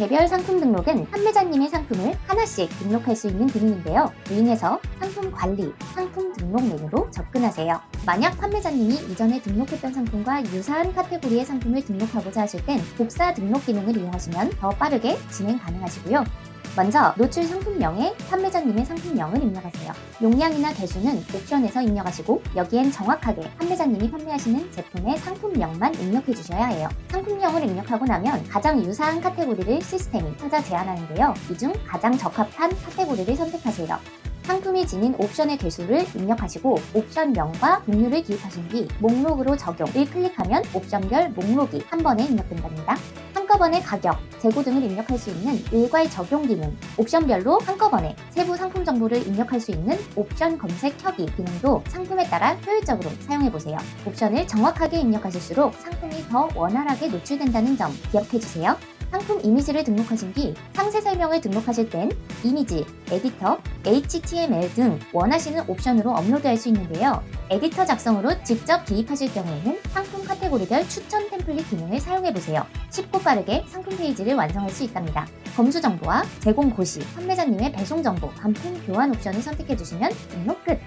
개별 상품 등록은 판매자님의 상품을 하나씩 등록할 수 있는 기능인데요. 이용해서 상품 관리, 상품 등록 메뉴로 접근하세요. 만약 판매자님이 이전에 등록했던 상품과 유사한 카테고리의 상품을 등록하고자 하실 땐 복사 등록 기능을 이용하시면 더 빠르게 진행 가능하시고요. 먼저 노출 상품명에 판매자님의 상품명을 입력하세요. 용량이나 개수는 옵션에서 입력하시고 여기엔 정확하게 판매자님이 판매하시는 제품의 상품명만 입력해 주셔야 해요. 상품명을 입력하고 나면 가장 유사한 카테고리를 시스템이 찾아 제안하는데요. 이 중 가장 적합한 카테고리를 선택하세요. 상품이 지닌 옵션의 개수를 입력하시고 옵션명과 종류를 기입하신 뒤 목록으로 적용을 클릭하면 옵션별 목록이 한 번에 입력된답니다. 한꺼번에 가격, 재고 등을 입력할 수 있는 일괄 적용 기능, 옵션별로 한꺼번에 세부 상품 정보를 입력할 수 있는 옵션 검색하기 기능도 상품에 따라 효율적으로 사용해보세요. 옵션을 정확하게 입력하실수록 상품이 더 원활하게 노출된다는 점 기억해주세요. 상품 이미지를 등록하신 뒤 상세 설명을 등록하실 땐 이미지, 에디터, HTML 등 원하시는 옵션으로 업로드할 수 있는데요. 에디터 작성으로 직접 기입하실 경우에는 상품 카테고리별 추천 템플릿 기능을 사용해보세요. 쉽고 빠르게 상품 페이지를 완성할 수 있답니다. 검수 정보와 제공 고시, 판매자님의 배송 정보, 반품 교환 옵션을 선택해주시면 등록 끝!